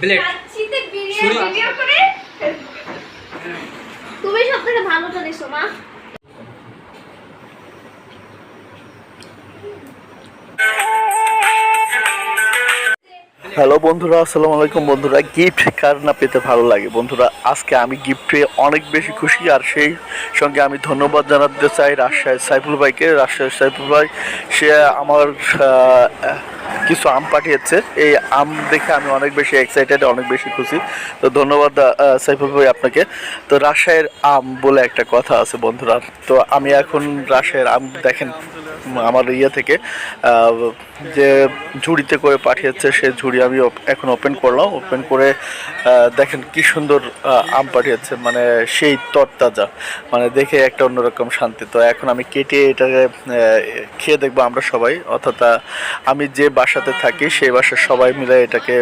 Blade. তুমি সব থেকে ভালোটা দিছো মা। হ্যালো বন্ধুরা আসসালামু আলাইকুম বন্ধুরা। গিফট কার না পেতে ভালো লাগে? বন্ধুরা আজকে আমি গিফটে অনেক বেশি খুশি আর সেই সঙ্গে আমি ধন্যবাদ জানাতে চাই রাজশাহী সাইফুল ভাইকে। রাজশাহী সাইফুল ভাই সে আমার আহ, কিছু আম পাঠিয়েছে। এই আম দেখে আমি অনেক বেশি এক্সাইটেড অনেক বেশি খুশি। তো ধন্যবাদ সাইফুল ভাই আপনাকে। তো রাজশাহীর আম বলে একটা কথা আছে বন্ধুরা। তো আমি এখন রাজশাহীর আম দেখেন। আমার ইয়ে থেকে যে ঝুড়িতে করে পাঠিয়েছে সে ঝুড়ি আমি এখন ওপেন করলাম। ওপেন করে দেখেন কি সুন্দর আম পাঠিয়েছে মানে সেই তরতাজা মানে দেখে একটা অন্যরকম শান্তি। তো এখন আমি কেটে এটাকে খেয়ে দেখব আমরা সবাই, অর্থাৎ আমি যে বাসাতে থাকি, সেই বাসার সবাই মিলে এটাকে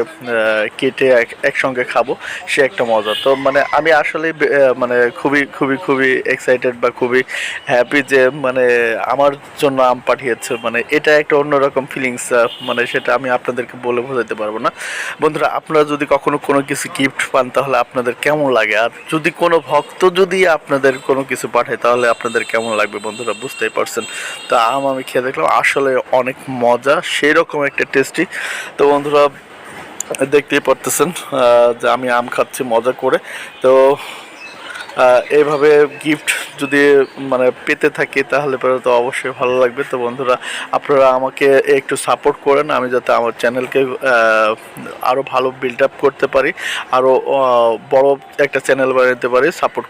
কেটে একসঙ্গে খাব, সে একটা মজা। তো মানে আমি আসলে মানে খুবই খুবই খুবই এক্সাইটেড বা খুবই হ্যাপি যে মানে আমার জন্য আম পাঠিয়েছে মানে এটা একটা অন্যরকম ফিলিংস মানে সেটা আমি আপনাদেরকে বলে বোঝাতে পারব না। বন্ধুরা, আপনারা যদি কখনো কোনো কিছু গিফট পান, তাহলে আপনাদের কেমন লাগে? আর যদি কোনো ভক্ত যদি আপনাদের কোনো কিছু পাঠায়, তাহলে আপনাদের কেমন লাগবে বন্ধুরা? বুঝতেই পারছেন? তো আম আমি খেয়ে দেখলাম, আসলে অনেক মজা সেই রকম একটা টেস্টি তো বন্ধুরা, দেখতেই পারতেছেন যে আমি আম খাচ্ছি মজা করে। তো আহ, এইভাবে গিফট যদি মানে পেতে থাকি তাহলে পরে তো অবশ্যই ভালো লাগবে। তো বন্ধুরা আপনারা আমাকে একটু সাপোর্ট করেন আমি যাতে আমার চ্যানেলকে আরও ভালো বিল্ড আপ করতে পারি আরও বড় একটা চ্যানেল বানাতে পারি সাপোর্ট